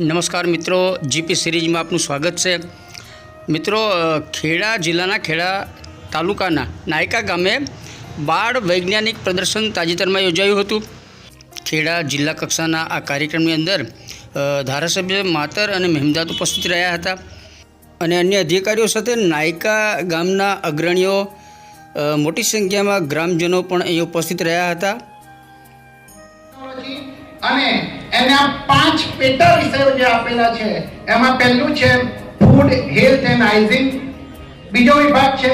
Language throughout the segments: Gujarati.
નમસ્કાર મિત્રો, જીપી સિરીઝમાં આપનું સ્વાગત છે. મિત્રો ખેડા જિલ્લાના ખેડા તાલુકાના નાયકા ગામે બાળ વૈજ્ઞાનિક પ્રદર્શન તાજેતરમાં યોજાયું હતું. ખેડા જિલ્લા કક્ષાના આ કાર્યક્રમની અંદર ધારાસભ્ય માતર અને મહેમદાદ ઉપસ્થિત રહ્યા હતા. અને અન્ય અધિકારીઓ સાથે નાયકા ગામના અગ્રણીઓ મોટી સંખ્યામાં ગ્રામજનો પણ અહીં ઉપસ્થિત રહ્યા હતા. અને એના પાંચ પેટા વિષયો જે આપેલા છે, એમાં પહેલું છે ફૂડ હેલ્થ એન્ડ હાઇજીન બીજો વિભાગ છે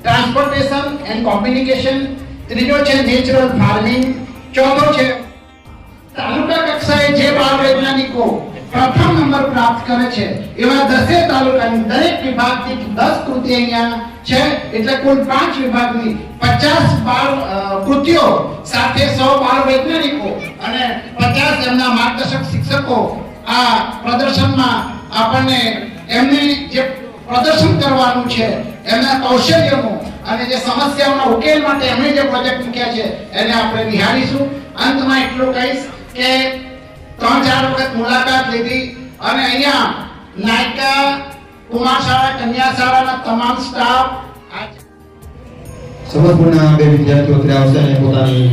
ટ્રાન્સપોર્ટેશન એન્ડ કોમ્યુનિકેશન ત્રીજો છે નેચરલ ફાર્મિંગ ચોથો છે તાલુકા કક્ષાએ જે બાળ વૈજ્ઞાનિકો પ્રથમ નંબર પ્રાપ્ત કરે છે. એવા દસે તાલુકાની દરેક વિભાગથી દસ કૃતિ અહીંયા છે. એટલે કુલ પાંચ વિભાગની પચાસ બાળ કૃતિઓ સાથે સો બાળ વૈજ્ઞાનિકો અને પચાસ એમના માર્ગદર્શક શિક્ષકો આ પ્રદર્શનમાં આપણને એમને જે પ્રદર્શન કરવાનું છે, એમના કૌશલ્યનું અને જે સમસ્યાઓના ઉકેલ માટે એમણે જે પ્રોજેક્ટ મૂક્યા છે, એને આપણે નિહાળીશું. અંતમાં એટલું કહીશ કે ત્રણ ચાર વખત મુલાકાત લીધી અને અહીંયા નાયકા કુમાર શાળા કન્યા શાળાના તમામ સ્ટાફ આજે બે વિદ્યાર્થીઓ આવશે અને પોતાની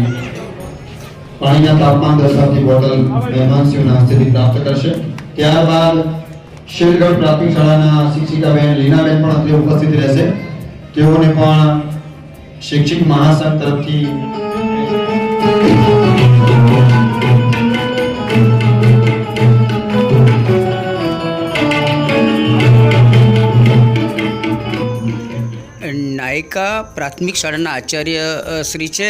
પાણીના તાપમાન દર્શાવતી બોટલ મહેમાનશ્રીઓના હસ્તેથી પ્રાપ્ત કરશે. ત્યારબાદ શેરગઢ પ્રાથમિક શાળાના શિક્ષિકાબેન લીનાબેન પણ અત્યારે ઉપસ્થિત રહેશે. તેઓને પણ શૈક્ષિક મહાસંઘ તરફથી નાયકા પ્રાથમિક શાળાના આચાર્ય શ્રી છે,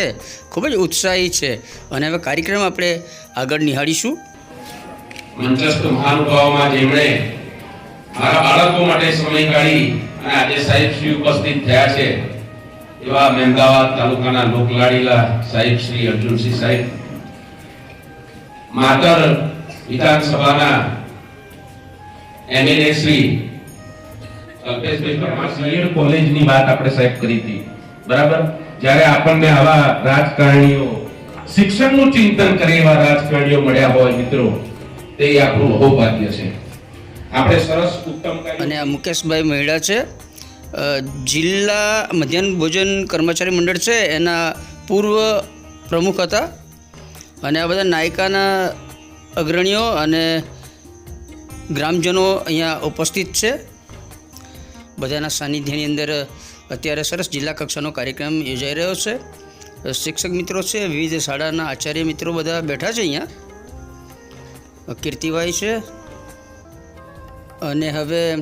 ખૂબ જ ઉત્સાહી છે. અને હવે કાર્યક્રમ આપણે આગળ નિહાળીશું. મંચસ્થ મહાનુભાવોમાં જેમણે મારા બાળકો માટે સમય કાઢી અને આજે સાહેબ શ્રી ઉપસ્થિત થયા છે, એવા મહેમદાવાદ તાલુકાના લોકલાડીલા સાહેબ શ્રી અર્જુનસિંહ સાહેબ, માતર વિધાનસભાના એમએલએ શ્રી કલ્પેશભાઈ પરમાર કોલેજની વાત આપણે સાહેબ કરી હતી. બરાબર? જ્યારે આપણને આવા રાજકારણીઓ, શિક્ષણનું ચિંતન કરે એવા રાજકારણીઓ મળ્યા હોય મિત્રો, તે આપણું અહોભાગ્ય છે. આપણે સરસ ઉત્તમ અને મુકેશભાઈ મહેડા છે. જિલ્લા મધ્યાહન ભોજન કર્મચારી મંડળ છે, એના પૂર્વ પ્રમુખ હતા. અને આ બધા નાયકાના અગ્રણીઓ અને ગ્રામજનો અહીંયા ઉપસ્થિત છે. બધાના સાનિધ્યની અંદર અત્યારે સરસ જિલ્લા કક્ષાનો કાર્યક્રમ યોજાઈ રહ્યો છે. શિક્ષક મિત્રો છે, વિવિધ શાળાના આચાર્ય મિત્રો બધા બેઠા છે અહીંયા. કીર્તિભાઈ છે. અને હવે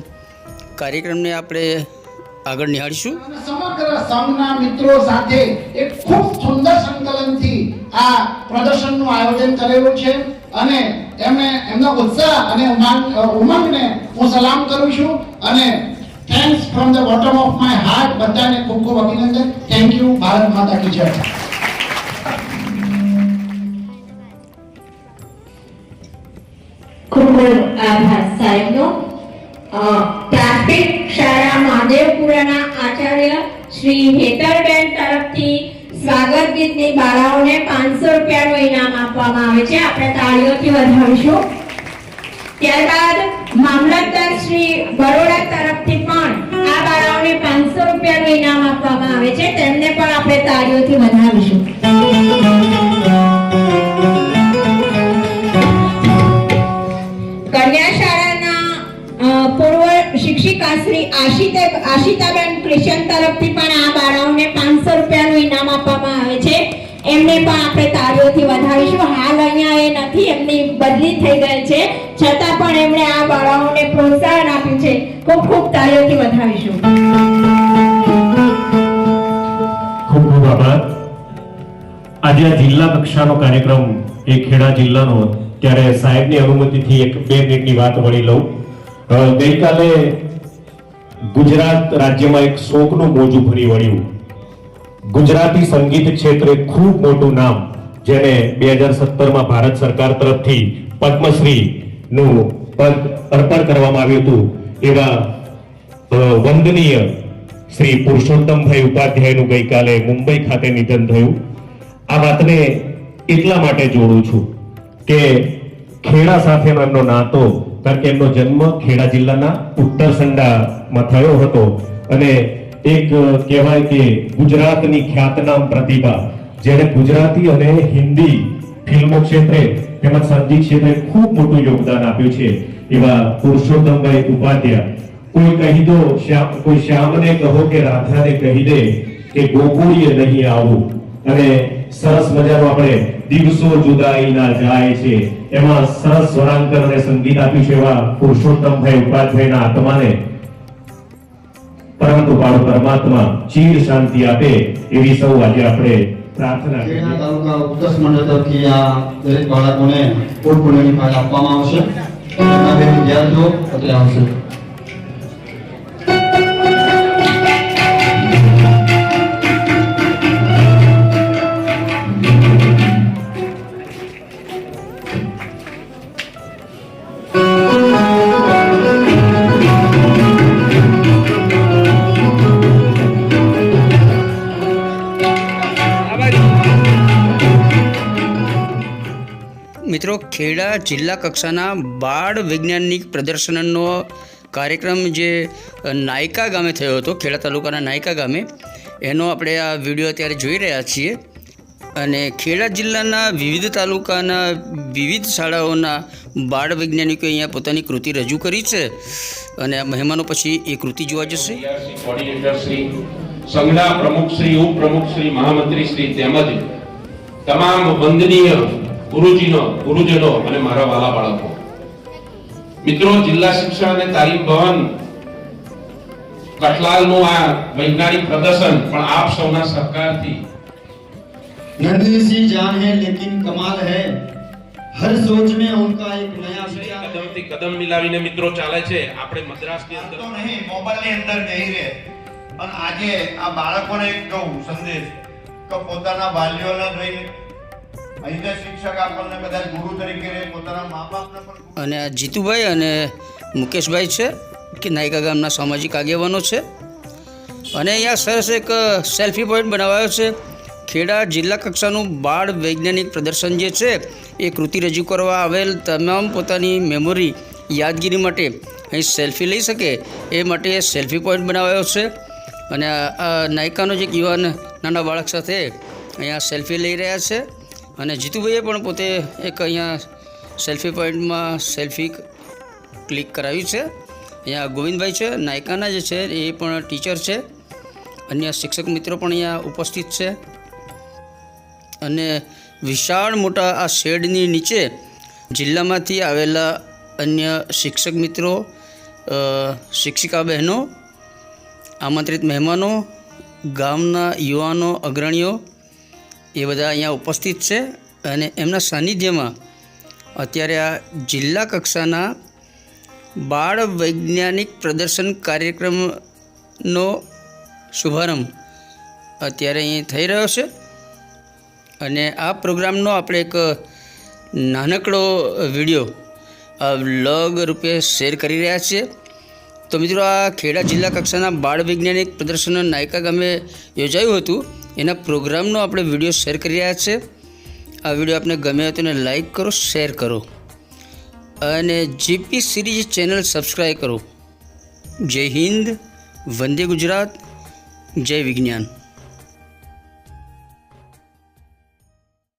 કાર્યક્રમને આપણે આગળ નિહાળીશું. સમગ્ર સંઘના મિત્રો સાથે એક ખૂબ સુંદર સંકલનથી આ પ્રદર્શનનું આયોજન કરેલું છે. અને એમને એમનો ઉત્સાહ અને ઉમંગ ઉમંગને હું સલામ કરું છું. અને thanks from the bottom of my heart બધાને ખૂબ ખૂબ અભિનંદન. થેન્ક યુ ભારત માતા કી જય. ખૂબ આભાર, સાહેબનો. પ્રાથમિક શાળા મહાદેવપુરાના આચાર્ય શ્રી હેતરબેન તરફથી સ્વાગત ગીતની બાળાઓને પાંચસો રૂપિયાનું ઇનામ આપવામાં આવે છે. આપણે તાળીઓથી વધારીશું. ત્યારબાદ મામલતદાર શ્રી બરોડા તરફથી પણ આ બાળાઓને પાંચસો રૂપિયાનું ઇનામ આપવામાં આવે છે. તેમને પણ આપણે તાળીઓથી વધાવીશું. કન્યા શાળાના પૂર્વ શિક્ષિકા શ્રી આશિતે, આશિતાબેન ક્રિશન તરફથી પણ આ બાળાઓને પાંચસો રૂપિયાનું ઇનામ આપવામાં આવે છે. એમને પણ આપણે તાળીઓથી વધાવીશું હાલ અહીંયા એ નથી, એમની બદલી થઈ ગઈ છે. છતાં પણ એમણે આ બાળાઓને પ્રોત્સાહન આપ્યું છે. ખૂબ ખૂબ તાળીઓથી વધાવીશું ખૂબ ખૂબ આજે આ જિલ્લા કક્ષાનો કાર્યક્રમ એ ખેડા જિલ્લાનો ત્યારે સાહેબની અનુમતિથી એક બે મિનિટની વાત વળી લઉં. ગઈકાલે ગુજરાત રાજ્યમાં એક શોકનું મોજું ફરી વળ્યું. ગુજરાતી સંગીત ક્ષેત્રે ખૂબ મોટું નામ, જેને બે હજાર સત્તરમાં ભારત સરકાર તરફથી પદ્મશ્રીનું પદ અર્પણ કરવામાં આવ્યું હતું, એવા વંદનીય શ્રી પુરુષોત્તમભાઈ ઉપાધ્યાયનું ગઈકાલે મુંબઈ ખાતે નિધન થયું. આ વાતને એટલા માટે જોડું છું કે ખેડા સાથેનો એમનો નાતો, કારણ કે એમનો જન્મ ખેડા જિલ્લાના ઉત્તરસંડામાં થયો હતો અને એક કહેવાય કે ગુજરાતની ખ્યાતનામ પ્રતિભા, જેણે ગુજરાતી અને હિન્દી ફિલ્મો ક્ષેત્રે, તેમજ સંગીત ક્ષેત્રે ખૂબ મોટું યોગદાન આપ્યું છે. એવા પુરુષોત્તમભાઈ ઉપાધ્યાય. કોઈ કહી દો, શ્યામ, કોઈ શ્યામને કહો કે રાધાને કહી દે કે ગોકુળીએ નહીં આવું. અને સરસ મજાનો આપણે દિવસો જુદાઈના જાય છે. એમાં સરસ સ્વરાંકર અને સંગીત આપ્યું છે એવા પુરુષોત્તમભાઈ ઉપાધ્યાયના આત્માને. પરંતુ પાડો પરમાત્મા ચીર શાંતિ આપે એવી સૌ આજે આપણે પ્રાર્થના કરીએ. તાલુકા ઉત્કર્ષ મંડળ તરફથી આ દરેક બાળકોને ફાઇલ આપવામાં આવશે. વિદ્યાર્થીઓ અત્રે આવશે. ખેડા જિલ્લા કક્ષાના બાળ વૈજ્ઞાનિક પ્રદર્શનનો કાર્યક્રમ જે નાયકા ગામે થયો હતો, ખેડા તાલુકાના નાયકા ગામે. એનો આપણે આ વીડિયો અત્યારે જોઈ રહ્યા છીએ. અને ખેડા જિલ્લાના વિવિધ તાલુકાના વિવિધ શાળાઓના બાળ વૈજ્ઞાનિકોએ અહીંયા પોતાની કૃતિ રજૂ કરી છે. અને મહેમાનો પછી એ કૃતિ જોવા જશે. સંઘના પ્રમુખ શ્રી, ઉપપ્રમુખ શ્રી, મહામંત્રી શ્રી તેમજ તમામ વંદનીય ગુરુજીનો ગુરુજનો અને મારા વાલા બાળકો મિત્રો જિલ્લા શિક્ષણ અને તાલીમ ભવન કઠલાલનું આ વૈજ્ઞાનિક પ્રદર્શન પણ આપ સૌના સહકારથી नन्ही सी जान है लेकिन कमाल है हर सोच में उनका एक नया विचार है કદમથી કદમ મિલાવીને મિત્રો ચાલે છે આપણે મદ્રાસની અંદર તો નહીં મોબાઈલની અંદર નહીં રહે અને આજે આ બાળકોને એક કહું સંદેશ કે પોતાના બાલ્યોને જોઈને અને આ જીતુભાઈ અને મુકેશભાઈ છે, કે નાયકા ગામના સામાજિક આગેવાનો છે. અને અહીંયા સરસ એક સેલ્ફી પોઈન્ટ બનાવાયો છે. ખેડા જિલ્લા કક્ષાનું બાળ વૈજ્ઞાનિક પ્રદર્શન જે છે, એ કૃતિ રજૂ કરવા આવેલ તમામ પોતાની મેમોરી, યાદગીરી માટે અહીં સેલ્ફી લઈ શકે, એ માટે સેલ્ફી પોઈન્ટ બનાવાયો છે. અને આ નાયકાનો જે યુવાન નાના બાળક સાથે અહીંયા સેલ્ફી લઈ રહ્યા છે. અને જીતુભાઈએ પણ પોતે એક અહીંયા સેલ્ફી પોઈન્ટમાં સેલ્ફી ક્લિક કરાવ્યું છે. અહીંયા ગોવિંદભાઈ છે, નાયકાના જે છે, એ પણ ટીચર છે. અન્ય શિક્ષક મિત્રો પણ અહીંયા ઉપસ્થિત છે. અને વિશાળ મોટા આ શેડની નીચે જિલ્લામાંથી આવેલા અન્ય શિક્ષક મિત્રો શિક્ષિકા બહેનો, આમંત્રિત મહેમાનો, ગામના યુવાનો, અગ્રણીઓ એ બધા અહીંયા ઉપસ્થિત છે અને એમના સાનિધ્યમાં અત્યારે આ જિલ્લા કક્ષાના બાળ વૈજ્ઞાનિક પ્રદર્શન કાર્યક્રમનો શુભારંભ અત્યારે અહીં થઈ રહ્યો છે. અને આ પ્રોગ્રામનો આપણે એક નાનકડો વીડિયો લગ રૂપે શેર કરી રહ્યા છીએ. તો મિત્રો આ ખેડા જિલ્લા કક્ષાના બાળ વૈજ્ઞાનિક પ્રદર્શન નાયકા ગામે યોજાયું હતું. એના પ્રોગ્રામનો આપણે વીડિયો શેર કરી રહ્યા છે. આ વીડિયો આપને ગમે તો એને લાઈક કરો, શેર કરો. અને જીપી સિરીઝ ચેનલ સબસ્ક્રાઈબ કરો. જય હિન્દ, વંદે ગુજરાત, જય વિજ્ઞાન.